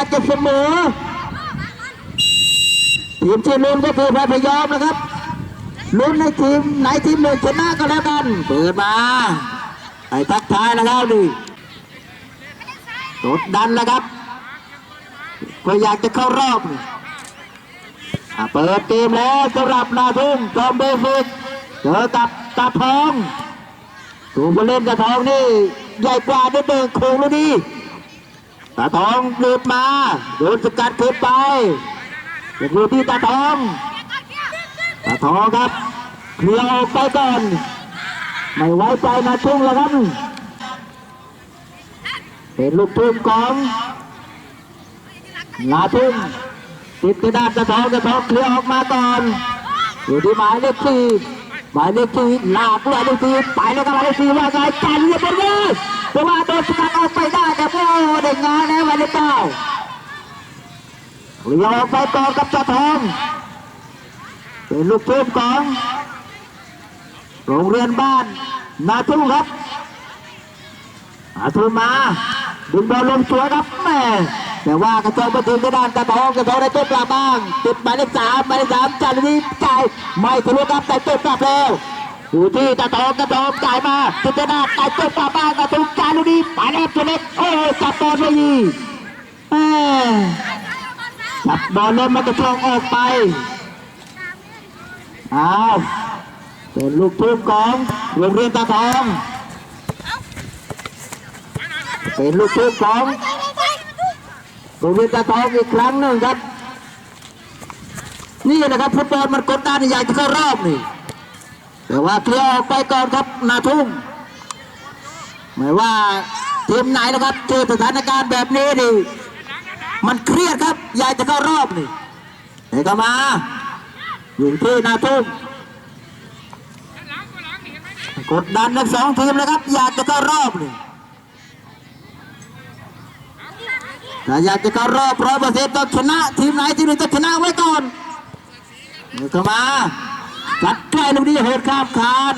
ากจะเสมอทีมที่ลุ้นก็คือพยายามนะครับลุ้นในทีมไหนทีมหนึ่งชนะก็แล้วกันเปิดมาไปทักทายนะครับดิกดดันนะครับก็อยากจะเข้ารอบเปิดเกมแล้วสำหรับนาทุ่งจอมเบฟิกเจอกับตาทองถูกผู้เล่นตาทองนี่ใหญ่กว่านิดหนึ่งโคงลูกนี้ ตาทองหลุดมาโดนสกัดขึ้นไปเด็กดูที่ตาทองตาทองครับเคลียร์ออกไปก่อนไม่ไว้ใจนาทุ่งแล้วครับเป็นลูกทุ่งของนาทุ่งติดกระดาษตาทองตาทองเคลียร์ออกมาก่อนอยู่ที่หมายเลขสี่หมายเลขสี่ลากหมายเลขสี่ไปแล้วก็หมายเลขสี่ว่าไงจันเรียบร้อย เพราะว่าโดนสกัดออกไปได้แต่โอ้เด็กงานแล้วหมายเลขเก้าเคลียร์ออกไปก่อกับตาทองเป็นลูกทุ่งของโรงเรียนบ้านนาทุ่งครับอาทุ่งมาดึงบอลลงสวยครับแม่แต่ว่ากระโจนไปถึงกระดานตะทองกระโจนได้ตัวปลาบ้างติดหมายเลขสามหมายเลขสามจันทีจ่ายไม่ทะลุครับแต่ตัวปลาแล้ว อยู่ที่ตะทองกระโจนจ่ายมาติดกระดาต่ตัวปลาบ้ากระทุกจายลูกนี้หมายเลขตัวเล็กโอ้จับบอลไม่ดีจับบอลแล้วมันกระโจนออกไปอ้าวเป็นลูกทุ่งของโรงเรียนตาทองเป็นลูกทุ่งของโรงเรียนตาทองอีกครั้งหนึ่งครับ นี่นะครับฟุตบอลมันกดดันอยากจะเข้ารอบนี่ แต่ว่าเคลียร์ออกไปก่อนครับนาทุ่งหมายว่าทีมไหนนะครับเจอสถานการณ์แบบนี้นี่มันเครียดครับอยากจะเข้ารอบนี่เดี๋ยวก็มาอยู่ที่นาทุ่งกดดันทั้งสองทีมเลยครับ อยากจะเข้ารอบนี่ถ้าอยากจะเข้ารอบร้อยเปอร์เซ็นต์ต้องชนะ ทีมไหนทีมหนึ่งต้องชนะไว้ก่อนเดี๋ยวเข้ามา จัดใกล้ลูกนี้โหดข้ามคาน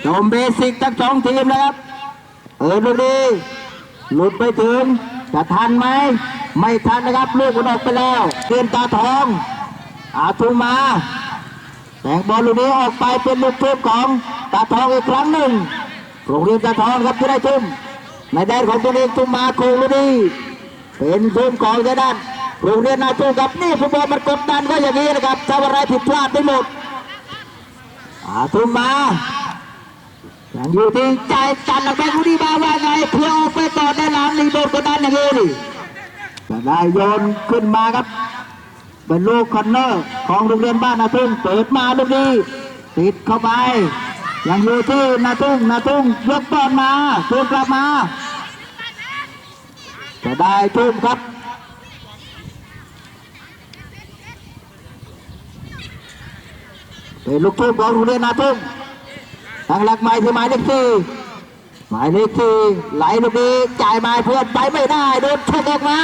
โจมเบสิกทั้งสองทีมนะครับเออลูกนี้หลุดไปถึงจะทันไหม ไม่ทันนะครับ ลูกมันออกไปแล้วเตียนตาทอง อาทุมมาแต่งบอลลูกนี้ออกไปเป็นลูกทุ่มของตาทองอีกครั้งหนึ่งโรงเรียนตาทองครับที่ได้ทุ่มในแดนของตัวเองทุ่มมาโคงลูกนี้เป็นทุ่มของทางด้าน โรงเรียนนาทุ่งกับนี่ฟุตบอลมันกดดันก็อย่างนี้นะครับทำอะไรผิดพลาดได้หมดอาทุมมายังอยู่ที่ใจจันทร์นะครับลูกนี้าว่าไงเพื่อออกไปต่อได้หลังรีโดนกดดันอย่างนี้นี่จะได้โยนขึ้นมาครับเป็นลูกคอนเนอร์ของโรงเรียนบ้านนาทุ่งเปิดมาลูกนี้ติดเข้าไปยังอยู่ที่นาทุ่งนาทุ่งยกบอลมาคืนกลับมาจะได้ทุ่มครับ เป็น ลูกทุ่มของโรงเรียนนาทุ่งทางหลักไม้ที่หมายเลขสี่หมายเลขสี่ไหลลูกนี้จ่ายมาให้เพื่อนไปไม่ได้โดนชกออกมา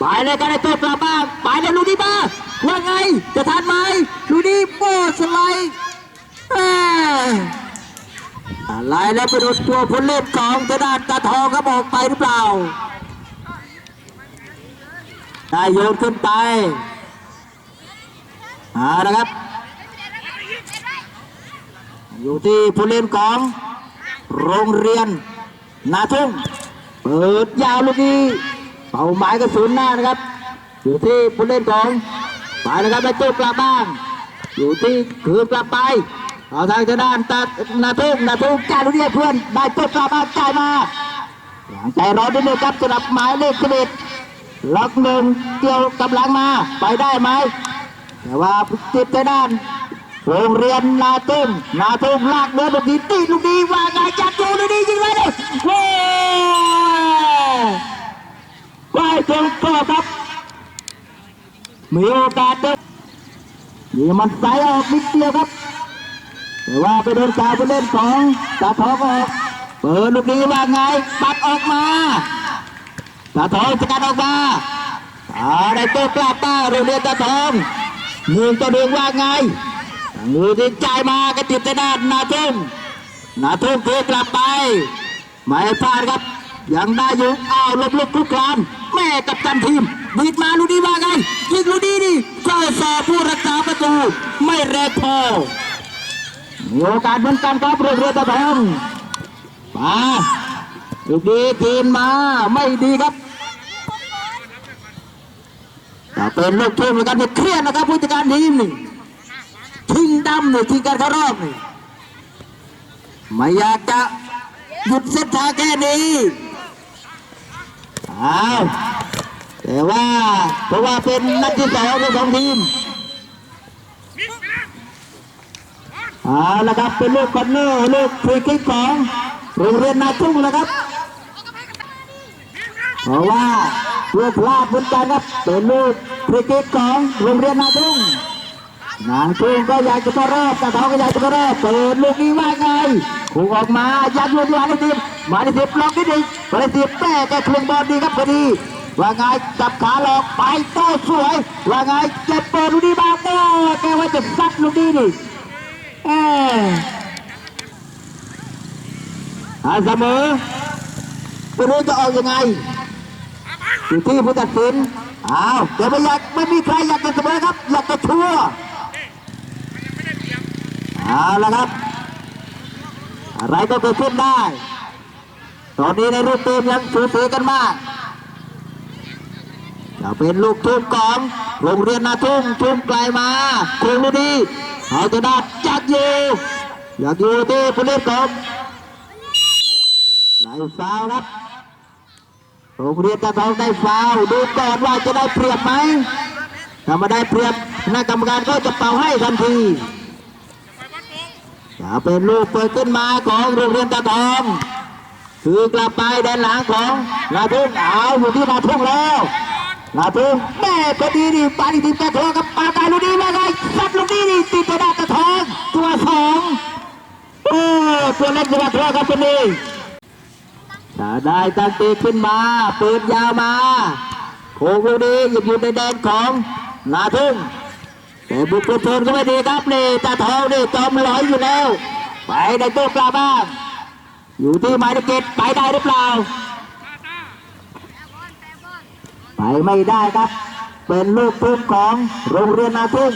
ไปเลยกันในตัวกลับบ้างไปเลยลูกนี้มาว่าไงจะทันไหมลูกนี้โป้สไลด์อะไรแล้วไปโดนตัวผู้เล่นของทางด้านตาทองครับออกไปหรือเปล่าได้โยนขึ้นไปเอาละครับ อยู่ที่ผู้เล่นของ โรงเรียน นาทุ่ง เปิดยาวลูกนี้เป้าหมายกระสุนหน้านะครับ อยู่ที่ผู้เล่นของไปนะครับไปตู้กลับบ้าง อยู่ที่คือกลับไปเอาทางจะด้านตานาทุ่งนาทุ่งจ่ายลูกนี้เพื่อนได้ตู้กลับบ้างจ่ายมาอย่างใจร้อนนิดนึงครับสำหรับหมายเลขสิบเอ็ดล็อกหนึ่งเกี่ยวกับหลังมา ไปได้ไหมแต่ว่าติดใจด้าน โรงเรียนนาตุ้มนาตุ้มลากเดินลูกนี้ตีลูกนี้ว่าไงจัดดูลูกนี้ยิงเลยเลยโอ้ไปถึงก็ครับมีโอกาสเดินนี่มันใสออกนิดเดียวครับแต่ว่าไปโดนกาวไปเล่นของตาทองออกเปิดลูกนี้ว่าไงปัดออกมาตาทองสกัดออกมาอาได้ตัวกลับมาโรงเรียนตาทองหนึ่งต่อหนึ่งว่าไง มือที่จ่ายมากระติดแต่ด้านนาทุ่มนาทุ่มเพื่อกลับไปไม่พลาดครับ ยังได้อยู่อ้าวลบหลบทุกครานแม่กับตันทีมบีดมาลูดีว่าไงยิงลูดีดิเจ้าสอผู้รักษาประตู ไม่แรงพอมีโอกาสเหมือนกันครับโรงเรียนตะทองมาลูกดีทีมมาไม่ดีครับแต่เป็นลูกทีมเหมือนกันเนี่ยเครียดนะครับผู้จัดการทีมนี่ ทิ้งดำนี่ทิ้งการเข้ารอบนี่ไม่อยากจะหยุดเส้นทางแค่นี้อ้าวแต่ว่าเพราะว่าเป็นนัดที่สองของสองทีมเอาละครับเป็นลูกคอนเนอร์ลูกฟรีคิกของโรงเรียนนาทุ่งนะครับเพราะว่าลูกพลาดเหมือนกันครับเป็นลูกฟรีคิกของโรงเรียนนาทุ่ง นาทุ่งก็อยากจะเข้ารอบแต่เขาก็อยากจะเข้ารอบเปิดลูกนี้ว่าไงถูกออกมายัดลูกมาในทีมมาในทีมลองนิดหนึงมาในทีแม่แกเคลียงบอลดีครับพอดีว่าไงจับขาหลอกไปโต้สวย ว่าไงเจ็บเปิดลูกนี้มาโอ้แกว่าจะซัดลูกนี้นี่เอออาเสมอไม่รู้จะออกยังไงอยู่ที่ผู้ตัดสินอ้าวเดี๋ยวไม่อยากไม่มีใครอยากจะเสมอครับ อยากจะชั่ว เอาละครับ อะไรก็เกิดขึ้นได้ ตอนนี้ในรูปเกมยังสูสีกันมากจะเป็นลูกทุ่มของโรงเรียนนาทุ่งทุ่มไกลมาครูลูดีเอาจะได้จัดอยู่อยากอยู่ที่ผู้เล่นของไหลฟาวล์ครับโรงเรียนตะทองได้ฟาวล์ดูก่อนว่าจะได้เปรียบไหมถ้าไม่ได้เปรียบคณะกรรมการก็จะเป่าให้ทันที จะเป็นลูกเปิดขึ้นมาของโรงเรียนตะทองคือกลับไปด้านหลังของนาทุ่งเอาอยู่ที่นาทุ่งแล้วนาทุ่งแม่พอดีนี่ปาดิทีตะทองกับปาตาลูกนี้มาไงสับลูกนี้นี่ติดกระดาตะทองตัวสองโอ้ตัวเล็กตัวทองครับตัวนี้ถ้าได้ตั้งตีขึ้นมาเปืนยาวมาโค้งลูกนี้ยังอยู่ในแดนของนาทุ่ง แต่บุกเทินก็ไม่ดีครับนี่ตาทองนี่จอมลอยอยู่แล้ว ไปในตัวปลาบ้างอยู่ที่หมายเลขเจ็ดไปได้หรือเปล่า ไปไม่ได้ครับ เป็นลูกทุ่งของโรงเรียนนาทุ่ง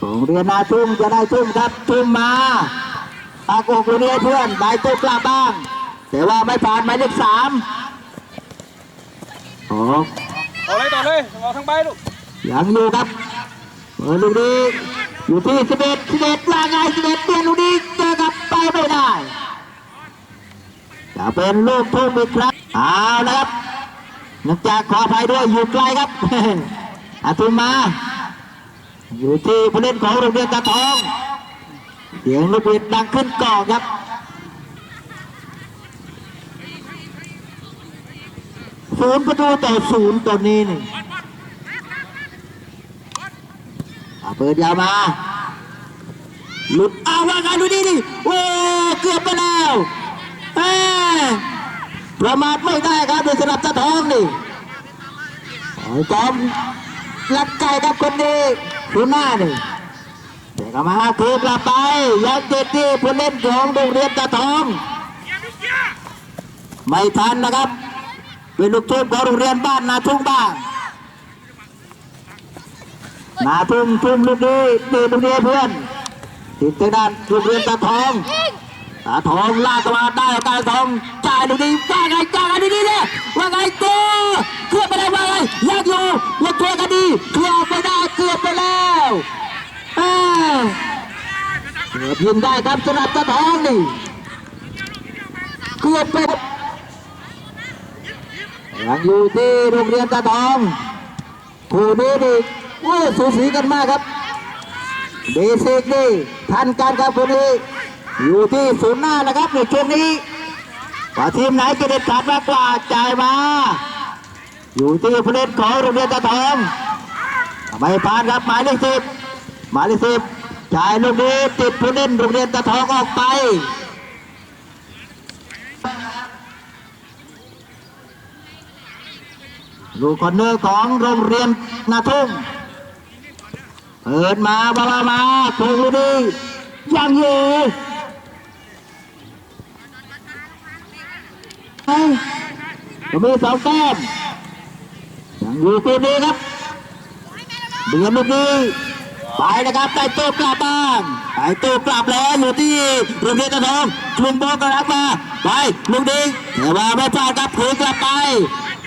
โรงเรียนนาทุ่งจะได้ทุ่งครับทุ่งมาตากอกลูกนี้ให้เพื่อนได้ตัวกลับบ้าง แต่ว่าไม่ผ่านหมายเลขสามโอ้ต่อเลยต่อเลยเอทั้งใบลูก ยังอยู่ครับเปิดลูกนี้อยู่ที่สิบเอ็ดสิบเอ็ดว่าไงสิบเอ็ดเปลี่ยนลูกนี้เจอกับไปไม่ได้จะเป็นลูกทุ่งอีกครั้งเอาละครับนักจากขออภัยด้วยอยู่ไกลครับอาทุมมา อยู่ที่ผู้เล่นของโรงเรียนตะทองเสียงลูกบิดดังขึ้นก่อนครับศูนย์ประตูต่อศูนย์ตัวนี้นี่ อะเปิดยาวมา หลุดเอาว่าไงดูดิดิโอ้เกือบไปแล้วแหม่ประมาทไม่ได้ครับโดยสำหรับตะทองนี่เอจอมรัดใจครับคนนี้คุณหน้านี่เดี๋ยวก็มาคืนกลับไปยังเจดที่ผู้เล่นของโรงเรียนตะทองไม่ทันนะครับเป็นลูกทุ่งของโรงเรียนบ้านนาทุ่งบ้าง นาทุ่งทุ่มลูกนี้ตีลูกนี้เพื่อนติดทางด้านโรงเรียนตาทองตาทองลากมาได้ตาทองจ่ายลูกนี้ว่าไงจ่ายกันดีๆเนี่ยว่าไงโกเคลื่อนไปได้ว่าไงยังอยู่ยังเคลียร์กันดีเคลียร์ไปได้เกือบไปแล้วเอ้ยเกือบยิงได้ครับสำหรับตาทองนี่เกือบไปยังอยู่ที่โรงเรียนตาทองคู่นี้ดิ โอ้สูสีกันมากครับเบสิกนี่ทันการครับคู่นี้ อยู่ที่ศูนย์หน้านะครับในช่วงนี้ว่าทีมไหนจะเด็ดขาดมากกว่าจ่ายมา อยู่ที่ผู้เล่นของโรงเรียนตาทองไม่ผ่านครับหมายเลขสิบหมายเลขสิบจ่ายลูกนี้ติดผู้เล่นโรงเรียนตาทองออกไปลูกคอนเนอร์ของโรงเรียนนาทุ่ง เปิดมาบาบามาถูกดียังอยู่จะมีสองแต้มยังอยู่ทีมนี้ครับเบียร์ลูกนี้ไปนะครับได้ตัวกลับบ้างได้ตัวกลับแล้วอยู่ที่โรงเรียนตะทองชุมบกระลับมาไปลูกนี้แต่ว่าไม่พลาดครับถือกลับไป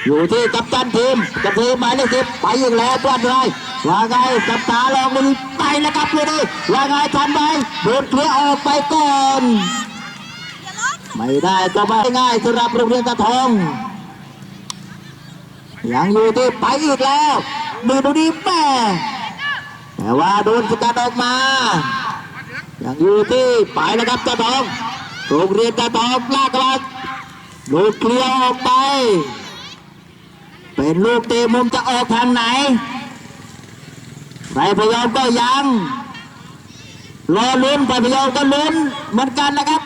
อยู่ที่กัปตันทีมกับทีมหมายเลขสิบไปอีกแล้วตัวเลยว่าไงจับตาลองมือไปแล้วครับลูกนี้ว่าไงทันไหมโดนเคลียร์ออกไปก่อนไม่ได้ก็ไม่ง่ายสำหรับโรงเรียนตะทองยังอยู่ที่ไปอีกแล้วมือดูดีแม่แต่ว่าโดนสกัดออกมายังอยู่ที่ไปนะครับตะทองโรงเรียนตะทองลากลัดลูกเคลียร์ออกไป เป็นลูกเตะมุมจะออกทางไหนใครพยอมก็ยังรอลุ้นใครพยอมก็ลุ้นเหมือนกันนะครับ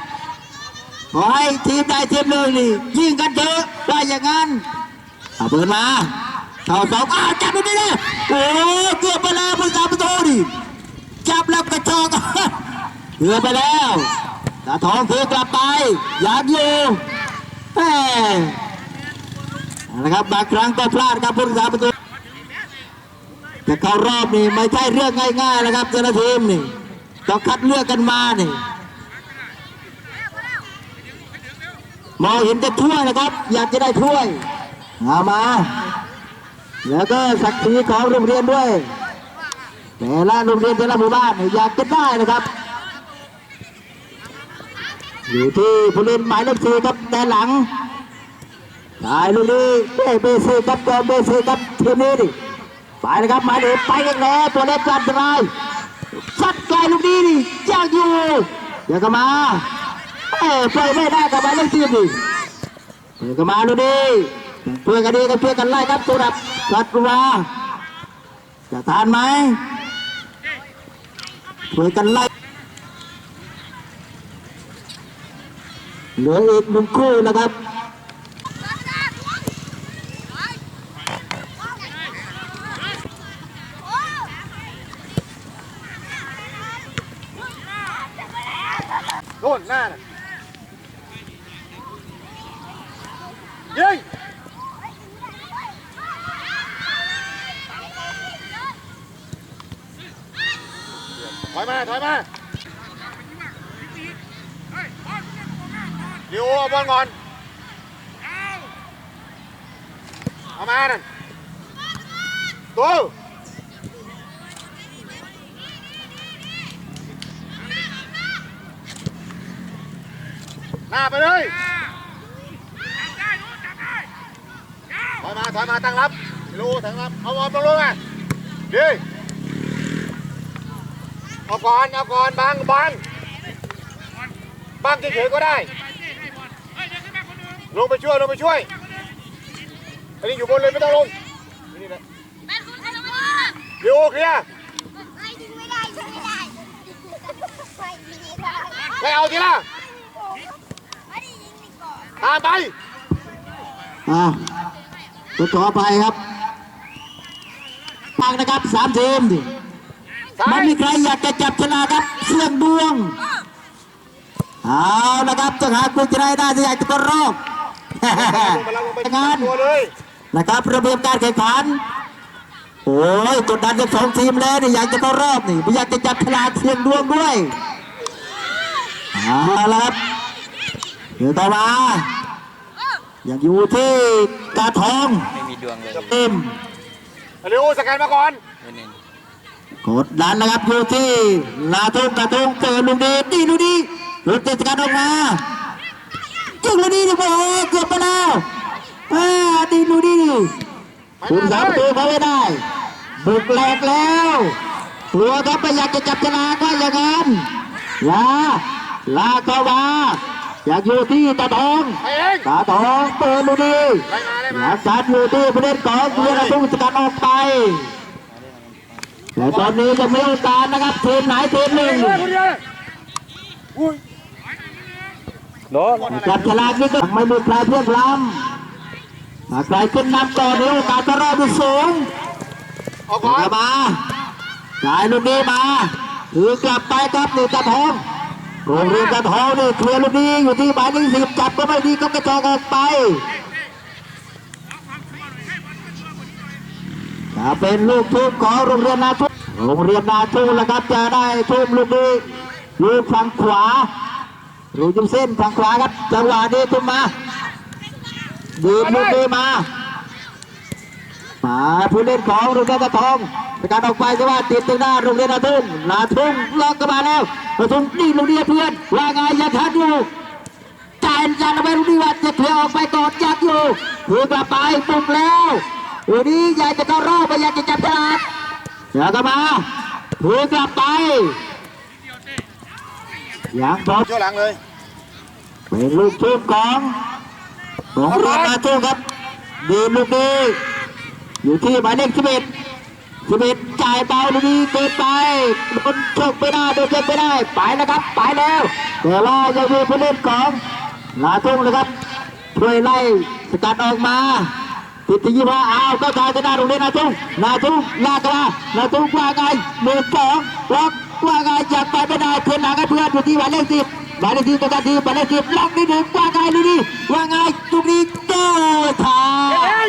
ขอให้ทีมใดทีมหนึ่งนี่ยิงกันเถอะได้อย่างนั้นเอาเปิดมาเท่าสองอ้าวจับดูดิเลยโอ้เกือบไปแล้วผู้สาประตูดิจับแล้วกระชอกเกือบไปแล้วตาทองถือกลับไปอยากอยู่แหม เอาละครับบางครั้งก็พลาดครับผู้สาประตูจะเข้ารอบนี่ไม่ใช่เรื่องง่ายๆนะครับเจ้าหน้าทีมนี่ต้องคัดเลือกกันมานี่มองเห็นจะถ้วยนะครับ อยากจะได้ถ้วยเอามา แล้วก็ศักดิ์ศรีของโรงเรียนด้วยแต่ละโรงเรียนแต่ละหมู่บ้านอยากจะได้นะครับ อยู่ที่ผู้เล่นหมายเลขสี่ครับแต่หลัง ตายลูกนี้เบ้เบซีครับกองเบซีครับทีมนี้ดิไปนะครับหมายเลขไปกันแล้วตัวเล็กอันตรายสัดไกลลูกนี้ดิยากอยู่อย่ากมาเอ้ยปล่อยไม่ได้กับมาเลขสี่ดิเพื่อนกันมาดูดิเพื่อนกันดีกันเพื่อนกันไล่ครับตัวดับสัตว์วาจะทานไหมเพื่อนกันไล่เหลืออีกหนึ่งคู่นะครับ หน้าน่ะยิงถอยมาถอยมาดิวเอาบอลก่อนเอามานั่นตัวห น้าไปเลยถอยมาถอยมาตั้งรับรู้ตั้งรับ เอาบอลลงลงอะดีเอาก่อนเอาก่อนบังบังบังเฉยๆก็ได้ ลงไปช่วยลงไปช่วย อันนี้อยู่บนเลยไม่ต้องลงนี่นะเดี๋ยวเคลียร์ไม่เอาทีละ ตามไป อ่าตัวต่อไปครับปังนะครับสามทีมดิซ้าไม่ยมีใครอยากจะจับชนะครับเสี่ยงดวงเอาละครับจะหาคุณจะได้ได้จะอยากจะก็รอบลงไปแล้วลงไปงานตัวเลยนะครับระเบียบการแข่งขันโอ้ยกดดันจากสองทีมแล้วนี่อยากจะเข้ารอบนี่ไม่อยากจะจับฉลากเสี่ยงดวงด้วยเอาละครับ เดี๋ยวต่อมายังอยู่ที่กาทองไม่มีดวงเลยเต็มเร็วสแกนมาก่อนไม่เน้นกดดันนะครับอยู่ที่ลาทุ่งกระทุ่งเจอลูกดีดีลูกดีลูกเตะสกัดออกมาจึงลูกดีดิโอ้โหเกือบไปแล้วอ่าดีลูกดีดิไปคุณหสาน้ามเลตัวยเขาไม่ได้บุกแหลกแล้วกลัวครับไม่อยากจะจับชนะก็อย่างนั้นลาลาเข้ามา อยากอยู่ที่ตาทองไปเองตาทองเปิดลูกดีไปมาเลยหมาลักการอยู่ที่ประเด็นของเรือระทุ่งสกัดออกไปแต่ตอนนี้จะไม่โอกาสนะครับทีมไหนทีมหนึ่งเลยคนเดียวอุ้ยโดนจับฉลากนี่ก็ไม่มีใครเพียงล้ำถ้าใครขึ้นนำก่อนนี่โอกาสจะรอดสูงเอาก่อนมาจ่ายลูกนี้มาถือกลับไปครับนี่ตาทองโรงเรียนกระทองนี่เคลียร์ลูกนี้อยู่ที่หมายเลขสิบจับก็ไม่ดีก็กระจอกออกไปจะเป็นลูกทุ่มของโรงเรียนนาทุ่มโรงเรียนนาทุ่มแล้วครับจะได้ทุ่มลูกนี้ลูกฝั่งขวาลูกจุ่มเส้นฝั่งขวาครับจังหวะนี้ทุ่มมาดีดลูกนี้มา มาผู้เล่นของโรงเรียนกระทองในการออกไปจะว่าติดตรงหน้าโรงเรียนนาทุ่งนาทุ่งล็อกกันมาแล้วนาทุ่งนี่ลูกนี้เพื่อนว่าไงยังทันอยู่จ่ายยันเอาไปลูกนี้ว่าจะเคลียร์ออกไปก่อนยักอยู่ถือกลับไปปุ่มแล้ววันนี้อยากจะเข้ารอบไปอยากจะจับตลาดเสือกลับมาถือกลับไปยังพอช่วยหลังเลยเป็นลูกทุ่มของของโรงเรียนนาทุ่งครับดีลูกนี้ อยู่ที่หมายเลขสิบเอ็ดสิบเอ็ดจ่ายเบาลูกนี้เกินไปโดนชกไม่ได้โดนเจ็บไม่ได้ไปแล้วครับไปแล้วแต่ว่ายังมีผู้เล่นของลาทุ่งนะครับช่วยไล่สกัดออกมาติดที่ยี่ห้าอ้าวก็ทายจะได้โรงเรียนาทุ่งนาทุ่งลากมานาทุ่งว่าไงหนึ่งสองล็อกว่าไงอยากไปไม่ได้เพื่อนหลังให้เพื่อนอยู่ที่หมายเลขสิบหมายเลขสิบตัวการทีหมายเลขสิบล็อกนิดหนึ่งว่าไงลูกนี้ว่าไงลูกนี้เจ้าทาย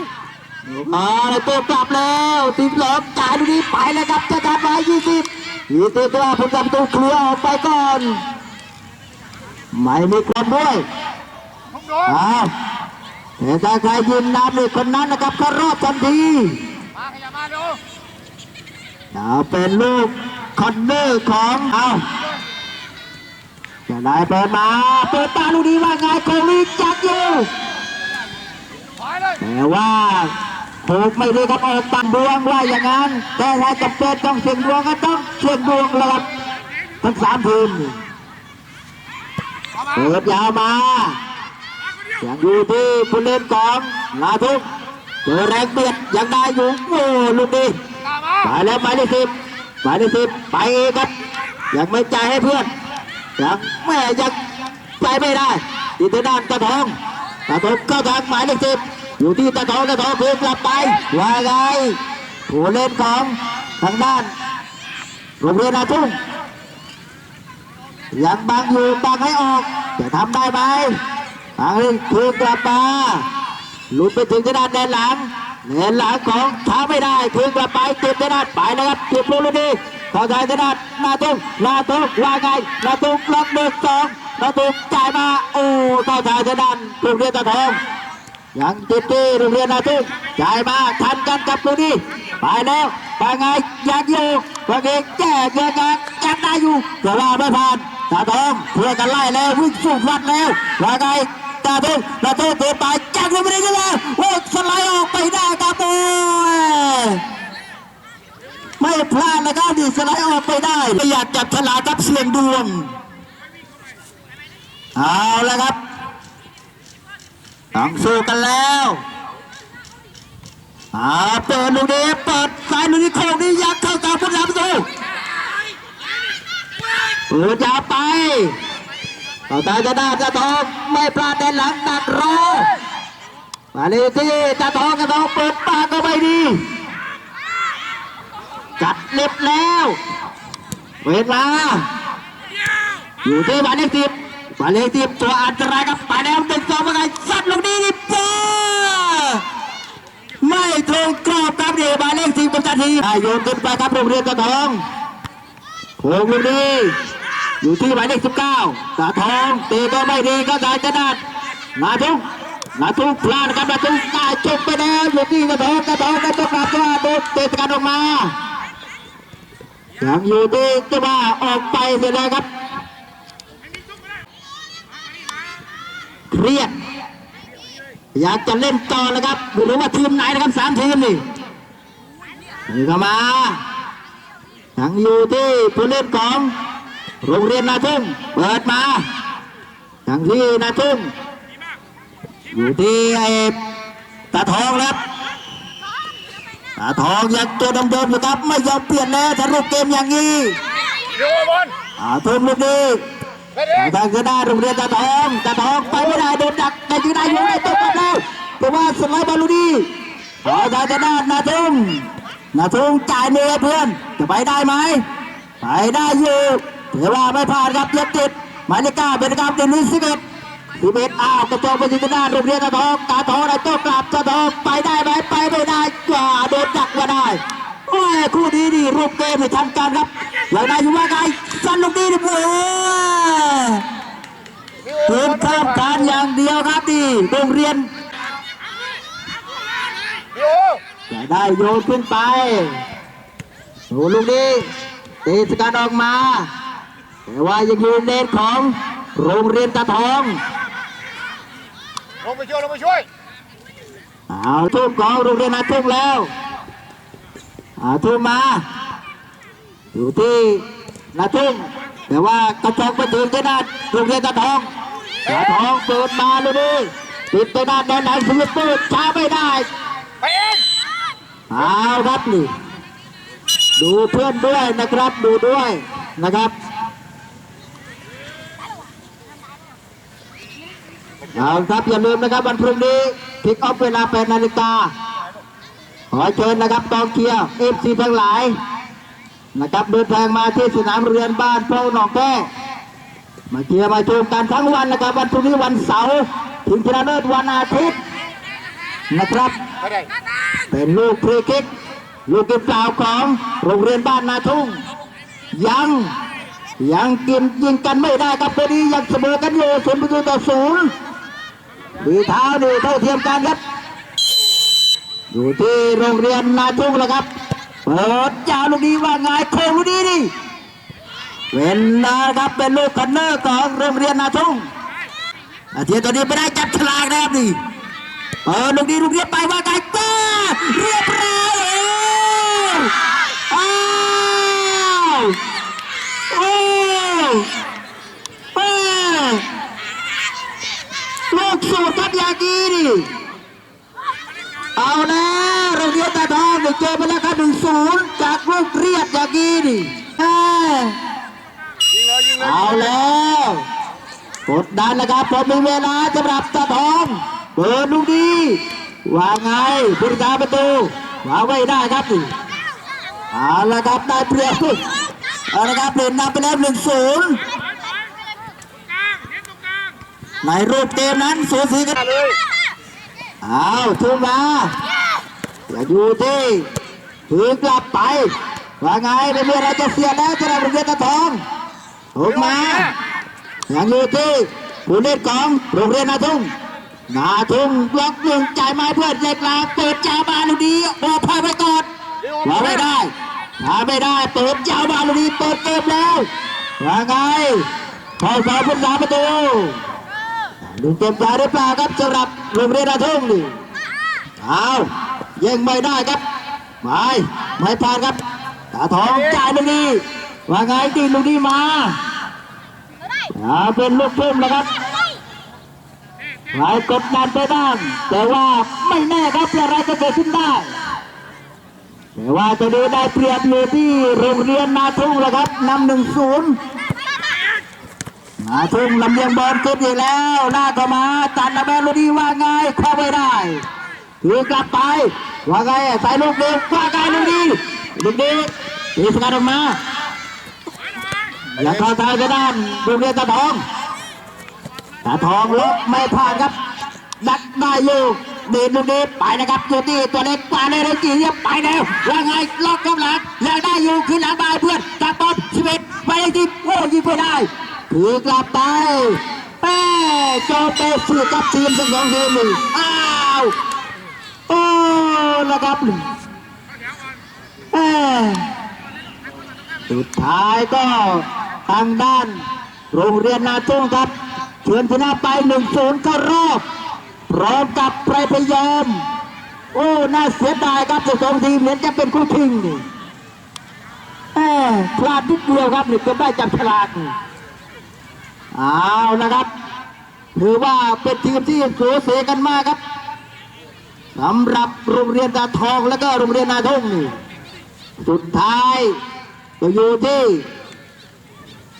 มาเลยตัวกลับแล้วทีมหลอมจ่ายลูกนี้ไปแล้วครับจะทำไว้ยี่สิบยี่สิบตัวผมจำตัวเคลียร์ออกไปก่อนไม่มีคนด้วยผมร้องอ้าวแต่ถ้าใครยืนนำเลยคนนั้นนะครับเขารอบทันทีมาขยับมาดูจะเป็นลูกคอนเนอร์ของเอาจะได้เปิดมาเปิดตาลูกนี้ว่าไงโคลิจักอยู่ถอยเลยแต่ว่า ถูกไม่ดีครับออกตันดวงว่าอย่างนั้น แต่ถ้าจะเป็นต้องเสี่ยงดวงก็ต้องเสี่ยงดวงแล้วครับทั้งสามทีมเปิดยาวมาอยังอยู่ที่ผู้เล่นของลาทุกเจอแรงเบียดยังได้อยู่โอ้ลูกนี้ตามมาไปแล้วหมายเลขสิบหมายเลขสิบไปครับยังไม่จ่ายให้เพื่อนยังแม่ยังใจไม่ได้ที่ทางด้านตะทองตะทองเข้าทางหมายเลขสิบ อยู่ที่ตะทองตะทองเพื่อกลับไปว่าไงผู้เล่นของทางด้านโรงเรียนอาทุ่งยังบังอยู่บังให้ออกจะทำได้ไหมทางนี้คือกลับมาหลุดไปถึงทางด้านแดนหลังเงินหลังของช้าไม่ได้คืนกลับไปติดได้ด้านไปนะครับติดลูกลูกนี้เข้าใจได้ด้านนาตุ้งนาตุ้งว่าไงนาตุ้งล็อกหนึ่งสองนาตุ้งจ่ายมาโอ้เข้าใจได้ด้านโรงเรียนตะทอง ยังติดที่โรงเรียนนาตุ้งจ่ายมาทันกันกับลูกนี้ไปแล้วไปไงยังอยู่ว่าไงแก้เกินกันยังได้อยู่แต่ว่าไม่ผ่านตาทองเพื่อกันไล่แล้ววิ่งสู้ฟัดแล้วว่าไงตาทุ่งตาทุ่งเดินไปจักรไม่ได้ขึ้นมาโอ้สไลด์ออกไปได้ครับโอ้ยไม่พลาดนะครับดิสไลด์ออกไปได้ไม่อยากจับฉลากครับเสี่ยงดวงเอาล้วครับ ต้องสู้กันแล้วอาเปิดลูกนี้เปิดสายลูกนี้โค้งนี้ยัดเข้าตามผู้นำประตูเปิดยาไปต่อตาจะได้จะทองไม่พลาดแต่หลังดักรอมาเลยที่จะทองจะทองเปิดปากก็ไม่ดีจัดเล็บแล้ว เวลาอยู่ที่หมายเลขสิบ หมายเลขสิบตัวอันตรายครับไปแล้วหนึ่งสองมาไงสัตว์ลงนี้นี่ป้ไม่ตรงกรอบครับเดีหมายเลขสิบประจันทีโยนขึ้นไปครับโรงเรียนกระทองโค้งลูกนี้อยู่ที่หมายเลขสิบเก้าตาทองตะก็ไม่ดีก็ได้จะนัดนาทุกนาทุกพลาดครับนาทุกได้จบไปแล้วอยู่ที่กระทองกระทองกระทองกระทองโดนเตะกันออกมายังอยู่ที่จะว่าออกไปเสียแล้วครับ เครียดอยากจะเล่นต่อนะครับไม่รู้ว่าทีมไหนนะครับสามทีมนี่นี่เข้ามายังอยู่ที่ผู้เล่นของโรงเรียนนาทุ่งเปิดมาทางที่นาทุ่งอยู่ที่ไอ้ตาทองครับตาทองยังตัวเดิมๆอยู่ครับไม่ยอมเปลี่ยนแล้วถ้ารูปเกมอย่างนี้ดูบอลอาทุ่มลูกนี้ไปเด็ก ทางคือได้โรงเรียนตาทองตาทองไปไม่ได้โดนดักแต่ยืนได้อยู่ได้ตกกันแล้วแต่ว่าสไลด์บอลลูกนี้เอาทางจะได้นาทุ่งนาทุ่งจ่ายเนื้อเพื่อนจะไปได้ไหมไปได้อยู่แต่ว่าไม่ผ่านครับยังติดหมายเลขเก้าเป็นนะครับเดนิสสิบเอ็ดสิบเอ็ดอ้าวกระโจนไปถึงด้านโรงเรียนตาทองตาทองได้โต้กลับตาทองไปได้ไหมไปไม่ได้กว่าโดนดักมาได้ โอ้ยคู่นี้นี่รูปเกมไม่ทันกันครับอย่างนายอยู่ว่าไงสันลูกนี้นี่เว้ยเกินข้ามการอย่างเดียวครับนี่โรงเรียนพี่โอจะได้โยนขึ้นไปดูลูกนี้ตีสกัดออกมา แต่ว่ายังอยู่ในเลนของโรงเรียนตาทองลงไปช่วยลงไปช่วยเอาทุ่มของโรงเรียนนาทุ่งแล้วเอา ทุ่มมา อยู่ที่นาทุ่งแต่ว่ากระจกไปถึงที่ด้านโรงเรียนตาทองตาทองเปิดมาลูกนี้ติดไปด้านแดนไหนฟิลิปปินส์ช้าไม่ได้ไปเองเอาครับนี่ดูเพื่อนด้วยนะครับดูด้วยนะครับเอาครับอย่าลืมนะครับวันพรุ่งนี้คิกออฟเวลา8นาฬิกาข อเชิญนะครับกองเชียร์เอฟซีทั้งหลาย นะครับเดินทางมาที่สนามเรือนบ้านโพรงหนองแก้มาเชียร์มาชมกันทั้งวันนะครับ วันพรุ่งนี้วันเสาร์ถึงชนะเลิศวันอาทิตย์นะครับ เป็นลูกฟรีคิกลูกกินเปล่าของโรงเรียนบ้านนาทุ่ง ยังยังกินยิงกันไม่ได้ครับพอดียังเสมอกันอยู่ศูนย์ประตูต่อศูนย์ดีเท้าดีเท่าเทียมกันครับ อยู่ที่โรงเรียนนาทุ่งแล้วครับเปิดยาวลูกนี้ว่าไงโค้งลูกนี้นี่เป็นนะครับเป็นลูกคันเนอร์ของโรงเรียนนาทุ่งอาเทียนตัวนี้ไม่ได้จับฉลากนะครับนี่เออลูกนี้ลูกนี้ไปว่าไงป้าเรียบร้อยอ้าวโอ้ป้ลูกสูตรทับยากีนี่ เอาแล้วโรงเรียนตาทองเดี๋ยวเจอไปแล้วครับหนึ่งศูนย์จากลูกเรียดยากีนี่แม่ยิงเลยยิงเลยเอาแล้วกดดันนะครับผมมีเวลาสำหรับตาทองเปิดลูกดีว่าไงผู้รักษาประตูวางไว้ได้ครับนี่เอาละครับได้เปรียบเอาละครับเปลี่ยนนำไปแล้วหนึ่งศูนย์ในรูปเกมนั้นสูสีกันมาเลยเอาทุ่มมาอย่าอยู่ที่ถือกลับไป ว่าไงไม่มีอะไรจะเสียแล้วจะได้เป็นเรียนตะทองถูกมายังอยู่ที่ผู้เล่นของโรงเรียนนาทุ่งนาทุ่งล็อกหนึ่งจ่ายไม้เพื่อนเล็กลาเปิดยาวมาลูกนี้โอ้พายไปก่อนวางไม่ได้หาไม่ได้เปิดยาวมาลูกนี้เปิดเกมแล้วว่าไงเข้าสองผู้สาประตู ดูเกมใจหรือเปล่าครับสำหรับโรงเรียนนาทุ่งนี่เอายังไม่ได้ครับไม่ไม่ผ่านครับตาทองจ่ายลูกนี้ว่าไงตีลูกนี้มาอ่าเป็นลูกทุ่มนะครับหลายกดดันไปบ้างแต่ว่าไม่แน่ครับอะไรจะเกิดขึ้นได้แต่ว่าจะดูได้เปรียบอยู่ที่โรงเรียนนาทุ่งแล้วครับนำหนึ่งศูนย์ นาทุ่งลำเลียงบอลขึ้นอีกแล้วหน้าเข้ามา ตัดระเบิดลูกนี้ว่าไงเข้าไม่ได้ถือกลับไปว่าไงใส่ลูกเดียวว่าไงลูกนี้ลูดีตีสกัดออกมาอย่าเข้าทางกระด้านโรงเรียนตาทองตาทองลบไม่ผ่านครับดักได้อยู่ดินลูกนี้ไปนะครับอยู่ที่ตัวเล็กกว่าเลยเลยจีเรียบไปแล้วว่าไงล็อกกับหลังแล้วได้อยู่ขึ้นหลังบายเพื่อนจากบอลชีวิตไปที่โอ้ยิงไม่ได้ ถือกลับไปแม่โจเปสืกับทีมทั้งสองทีมนี่อ้าวโอ้นะครับสุดท้ายก็ทางด้าน โรงเรียนนาทุ่งครับเฉือนชนะไปหนึ่งศูนย์เข้ารอบพร้อมกับไพรพยอมโอ้ น่าเสียดายครับสังสองทีมเหมือนจะเป็นคู่ชิงนี่แหมพลาดนิดเดียวครับหนี่งก็ได้จับฉลากนี่ เอานะครับถือว่าเป็นทีมที่สูสีกันมากครับสำหรับโรงเรียนตาทองและก็โรงเรียนนาทุ่งนี่สุดท้ายก็อยู่ที่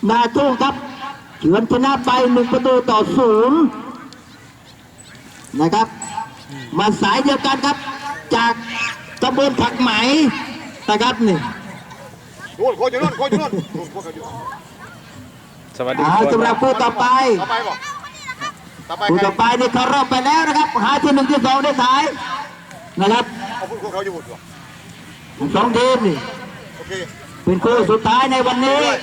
นาทุ่งครับเฉือนชนะไปหนึ่งประตูต่อศูนย์นะครับ มาสายเดียวกันครับ จากตำบลผักไหมนะครับนี่นู่นโคตรอยู่นู่นโคตรอยู่นู่นนู่นโคตรอยู่ สวัสดีเอาสำหรับคู่ต่อไปต่อไปบอกต่อไปคู่ใครต่อไปนี่เขารอบไปแล้วนะครับหาที่หนึ่งที่สองได้ขายนะครับเอาพูดของเขาอยู่บุตรทั้งสองทีมนี่โอเคเป็นคู่สุดท้ายในวันนี้ด้วย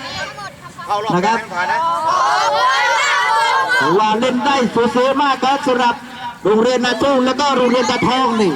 เข้ารอบนะครับแข่งผ่านนะถือว่าเล่นได้สูสีมากครับสำหรับโรงเรียนนาจุ้งแล้วก็โรงเรียนตะทองนี่